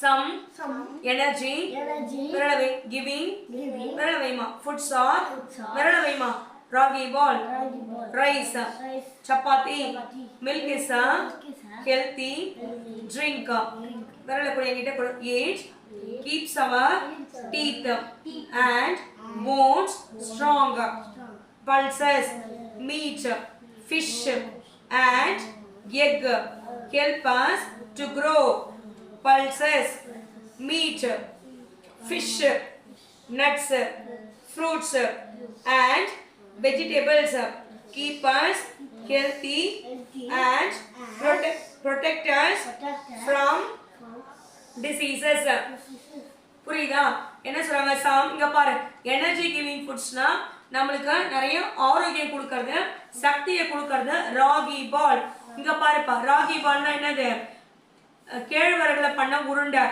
some, some energy, energy Viradavai, giving, giving Viradavaima. Foods are, Viradavaima. Ragi ball, Ragi ball. Rice, rice chapati, chapati. Milk is a healthy, healthy. drink. drink. Eat, eat. keeps our keeps teeth, teeth and bones strong. strong. Pulses, meat, fish and egg help us to grow pulses, meat, fish, nuts, fruits and vegetables keep us healthy and protect, protect us from diseases. புரியுதா என்ன சொல்றாங்க some இங்க பாரு energy giving ஃபுட்ஸ்னா நம்மளுக்கு நிறைய ஆரோக்கியம் கொடுக்கறது சக்தியை கொடுக்கறது ராகி பால் இங்க பாருப்பா ராகி பால்னா என்னது கேழ்வரகுல பண்ண உருண்டை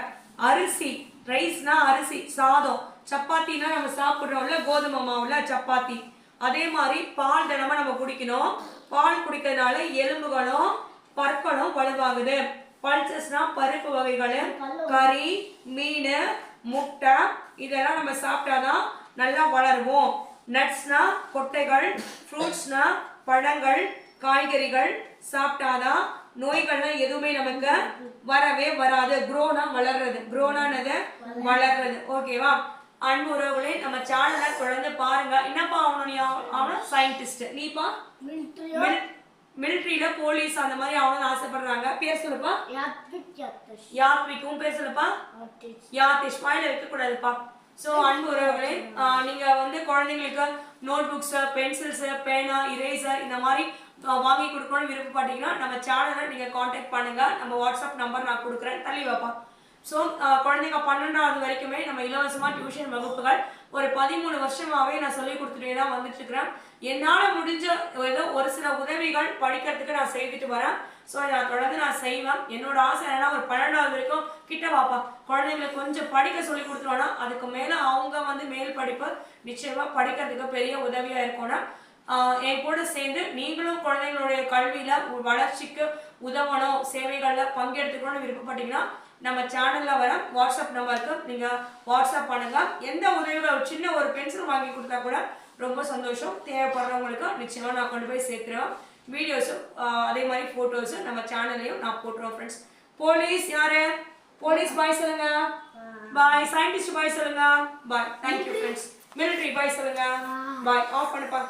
அரிசி ரைஸ்னா அரிசி சாதம். சப்பாத்தினா நம்ம சாப்பிட்றோம்ல கோதுமை மாவுல சப்பாத்தி. அதே மாதிரி பால் தினமா நம்ம குடிக்கணும். பால் குடிக்கிறதுனால எலும்புகளும் பற்களும் வலுவாகுது. பல்சஸ்னா பருப்பு வகைகள் கறி மீன் முட்டை இதெல்லாம் நம்ம சாப்பிட்டாதான் நல்லா வளருவோம். நட்ஸ்னா கொட்டைகள் ஃப்ரூட்ஸ்னா பழங்கள் காய்கறிகள் சாப்பிட்டாதான் நோய்கள்லாம் எதுவுமே நமக்கு வரவே வராது. குரோனா வளர்றது. குரோனானது வளர்றது. ஓகேவா அன்பு உறவுகளே நம்ம சேனலை தொடர்ந்து பாருங்க. என்னப்பா நீ ஆகணும்? சயின்டிஸ்ட் நீப்பா? மிலிட்ரியில போலீஸ் அந்த மாதிரி ஆகணும்னு ஆசைப்படுறாங்க. பேர் சொல்லுப்பா. Yatvish. யாத்விக்கும் பேர் சொல்லுப்பா. யாத்திஷ் வாயில வைக்க கூடாதுப்பா ஸோ அன்பு உறவுகளே ஆஹ் நீங்க வந்து குழந்தைங்களுக்கு நோட் புக்ஸ் பென்சில்ஸ் பேனா இரேசர் இந்த மாதிரி வாங்கி கொடுக்கணும்னு விருப்பப்பட்டீங்கன்னா நம்ம சேனலை நீங்கள் காண்டாக்ட் பண்ணுங்க. நம்ம வாட்ஸ்அப் நம்பர் நான் கொடுக்குறேன். தள்ளி வைப்பா. ஸோ குழந்தைங்க பன்னெண்டாவது வரைக்குமே நம்ம இலவசமாக டியூஷன் வகுப்புகள் ஒரு பதிமூணு வருஷமாகவே நான் சொல்லி கொடுத்துட்டே தான் வந்துட்டுருக்குறேன் என்னால் முடிஞ்ச ஏதோ ஒரு சில உதவிகள் படிக்கிறதுக்கு நான் செய்துட்டு வரேன். ஸோ நான் தொடர்ந்து நான் செய்வேன். என்னோட ஆசை என்னன்னா ஒரு பன்னெண்டாவது வரைக்கும் கிட்ட வாப்பா. குழந்தைங்களுக்கு கொஞ்சம் படிக்க சொல்லி கொடுத்துருவோன்னா அதுக்கு மேலே அவங்க வந்து மேல் படிப்பு நிச்சயமாக படிக்கிறதுக்கு பெரிய உதவியாக இருக்கும்னா என் கூட சேர்ந்து நீங்களும் குழந்தைங்களுடைய கல்வியில வளர்ச்சிக்கு உதவணும். சேவைகள்ல பங்கெடுத்துக்கணும்னு விருப்பப்பட்டீங்கன்னா நம்ம சேனல்ல வர வாட்ஸ்அப் நம்பருக்கு நீங்க வாட்ஸ்அப் பண்ணுங்க. எந்த உதவிகள் ஒரு சின்ன ஒரு பென்சில் வாங்கி கொடுத்தா கூட ரொம்ப சந்தோஷம். தேவைப்படுறவங்களுக்கு நிச்சயமா நான் கொண்டு போய் சேர்த்துருவேன் வீடியோஸும் அதே மாதிரி ஃபோட்டோஸும் நம்ம சேனல்லையும் நான் போட்டுருவோம் ஃப்ரெண்ட்ஸ் போலீஸ் யாரு? போலீஸ் பாய் சொல்லுங்க. பாய் சயின்டிஸ்ட் பாய் சொல்லுங்க. Bye thank you friends military bye சொல்லுங்க. பாய் ஆஃப் பண்ணுப்பா.